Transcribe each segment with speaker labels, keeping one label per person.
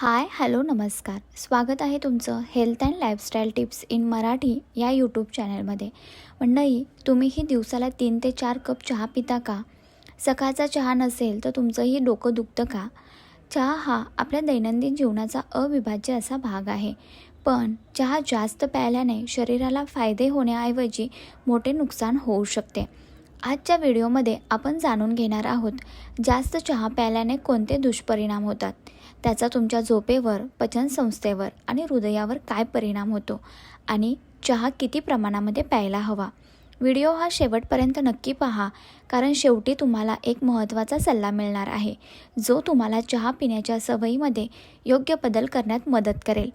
Speaker 1: Hi hello नमस्कार. स्वागत आहे तुमचं health and lifestyle tips in Marathi या यूट्यूब चॅनलमध्ये मंडई तुम्हीही दिवसाला तीन ते चार कप चहा पिता का? सकाळचा चहा नसेल तर तुमचंही डोकं दुखतं का? चहा हा आपल्या दैनंदिन जीवनाचा अविभाज्य असा भाग आहे. पण चहा जास्त प्यायल्याने शरीराला फायदे होण्याऐवजी मोठे नुकसान होऊ शकते. आजच्या व्हिडिओमध्ये आपण जाणून घेणार आहोत जास्त चहा प्यायल्याने कोणते दुष्परिणाम होतात? त्याचा तुमच्या झोपेवर पचनसंस्थेवर आणि हृदयावर काय परिणाम होतो? आणि चहा किती प्रमाणामध्ये प्यायला हवा? व्हिडिओ हा शेवटपर्यंत नक्की पहा कारण शेवटी तुम्हाला एक महत्त्वाचा सल्ला मिळणार आहे जो तुम्हाला चहा पिण्याच्या सवयीमध्ये योग्य बदल करण्यात मदत करेल.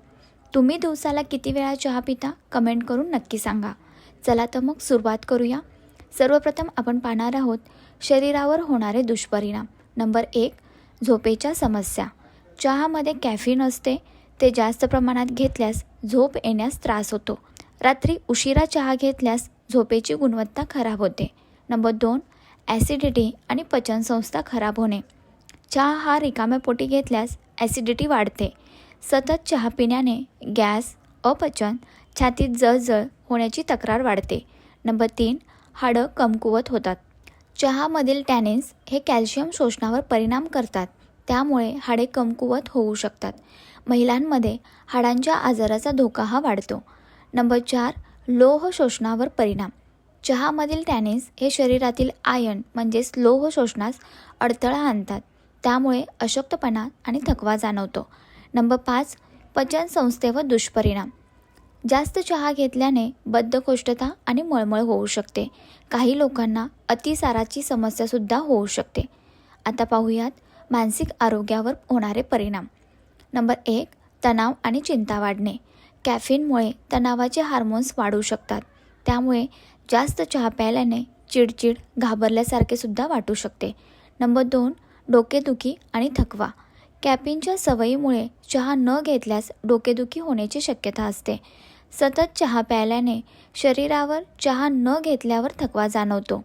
Speaker 1: तुम्ही दिवसाला किती वेळा चहा पिता? कमेंट करून नक्की सांगा. चला तर मग सुरुवात करूया. सर्वप्रथम आपण पाहणार आहोत शरीरावर होणारे दुष्परिणाम. नंबर एक झोपेच्या समस्या. चहामध्ये कॅफिन असते ते जास्त प्रमाणात घेतल्यास झोप येण्यास त्रास होतो. रात्री उशिरा चहा घेतल्यास झोपेची गुणवत्ता खराब होते. नंबर दोन ॲसिडिटी आणि पचनसंस्था खराब होणे. चहा हा रिकाम्या पोटी घेतल्यास ॲसिडिटी वाढते. सतत चहा पिण्याने गॅस अपचन छातीत जळजळ होण्याची तक्रार वाढते. नंबर तीन हाडं कमकुवत होतात. चहामधील टॅनिन्स हे कॅल्शियम शोषणावर परिणाम करतात. त्यामुळे हाडे कमकुवत होऊ शकतात. महिलांमध्ये हाडांच्या आजाराचा धोका हा वाढतो. नंबर चार लोह शोषणावर परिणाम. चहामधील टॅनिन्स हे शरीरातील आयन म्हणजेच लोह शोषणास अडथळा आणतात. त्यामुळे अशक्तपणा आणि थकवा जाणवतो. नंबर पाच पचनसंस्थेवर दुष्परिणाम. जास्त चहा घेतल्याने बद्धकोष्ठता आणि मळमळ होऊ शकते. काही लोकांना अतिसाराची समस्यासुद्धा होऊ शकते. आता पाहूयात मानसिक आरोग्यावर होणारे परिणाम. नंबर एक तणाव आणि चिंता वाढणे. कॅफिनमुळे तणावाचे हार्मोन्स वाढू शकतात. त्यामुळे जास्त चहा प्यायल्याने चिडचिड घाबरल्यासारखे सुद्धा वाटू शकते. नंबर दोन डोकेदुखी आणि थकवा. कॅपिनच्या सवयीमुळे चहा न घेतल्यास डोकेदुखी होण्याची शक्यता असते. सतत चहा प्यायल्याने शरीरावर चहा न घेतल्यावर थकवा जाणवतो.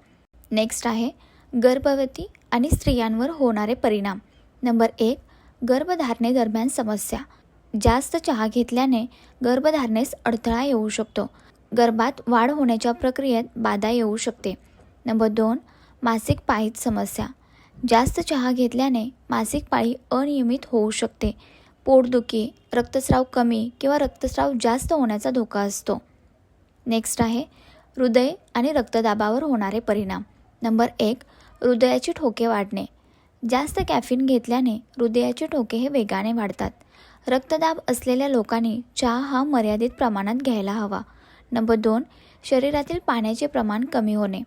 Speaker 1: नेक्स्ट आहे गर्भवती आणि स्त्रियांवर होणारे परिणाम. नंबर एक गर्भधारणेदरम्यान समस्या. जास्त चहा घेतल्याने गर्भधारणेस अडथळा येऊ शकतो. गर्भात वाढ होण्याच्या प्रक्रियेत बाधा येऊ शकते. नंबर दोन मासिक पाळीत समस्या. जास्त चहा घेतल्याने मासिक पाळी अनियमित होऊ शकते. पोटदुखी रक्तस्राव कमी किंवा रक्तस्राव जास्त होण्याचा धोका असतो. नेक्स्ट आहे हृदय आणि रक्तदाबावर होणारे परिणाम. नंबर एक हृदयाची ठोके वाढणे. जास्त कॅफिन घेतल्याने हृदयाचे ठोके हे वेगाने वाढतात. रक्तदाब असलेल्या लोकांनी चहा हा मर्यादित प्रमाणात घ्यायला हवा. नंबर दोन शरीरातील पाण्याचे प्रमाण कमी होणे.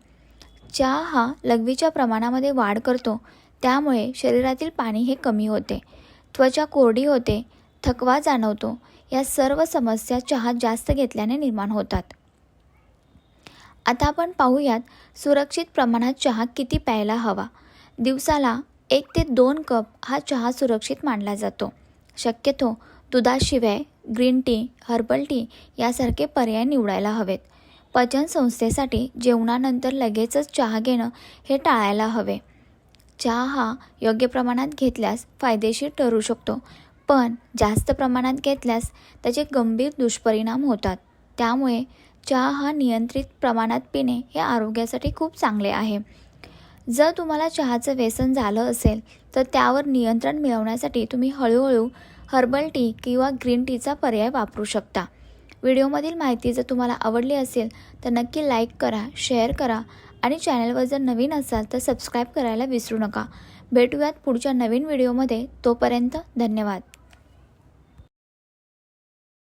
Speaker 1: चहा हा लघवीच्या प्रमाणामध्ये वाढ करतो त्यामुळे शरीरातील पाणी हे कमी होते त्वचा कोरडी होते थकवा जाणवतो या सर्व समस्या चहा जास्त घेतल्याने निर्माण होतात. आता आपण पाहूयात सुरक्षित प्रमाणात चहा किती प्यायला हवा. दिवसाला एक ते दोन कप हा चहा सुरक्षित मानला जातो. शक्यतो दुधाशिवाय ग्रीन टी हर्बल टी यासारखे पर्याय निवडायला हवेत. पचनसंस्थेसाठी जेवणानंतर लगेचच चहा घेणं हे टाळायला हवे. चहा हा योग्य प्रमाणात घेतल्यास फायदेशीर ठरू शकतो पण जास्त प्रमाणात घेतल्यास त्याचे गंभीर दुष्परिणाम होतात. त्यामुळे चहा हा नियंत्रित प्रमाणात पिणे हे आरोग्यासाठी खूप चांगले आहे. जर तुम्हाला चहाचं व्यसन झालं असेल तर त्यावर नियंत्रण मिळवण्यासाठी तुम्ही हळूहळू हर्बल टी किंवा ग्रीन टीचा पर्याय वापरू शकता. व्हिडिओमधील माहिती जर तुम्हाला आवडली असेल तर नक्की लाईक करा शेअर करा आणि चॅनलवर जर नवीन असाल तर सबस्क्राईब करायला विसरू नका. भेटूयात पुढच्या नवीन व्हिडिओमध्ये. तोपर्यंत धन्यवाद.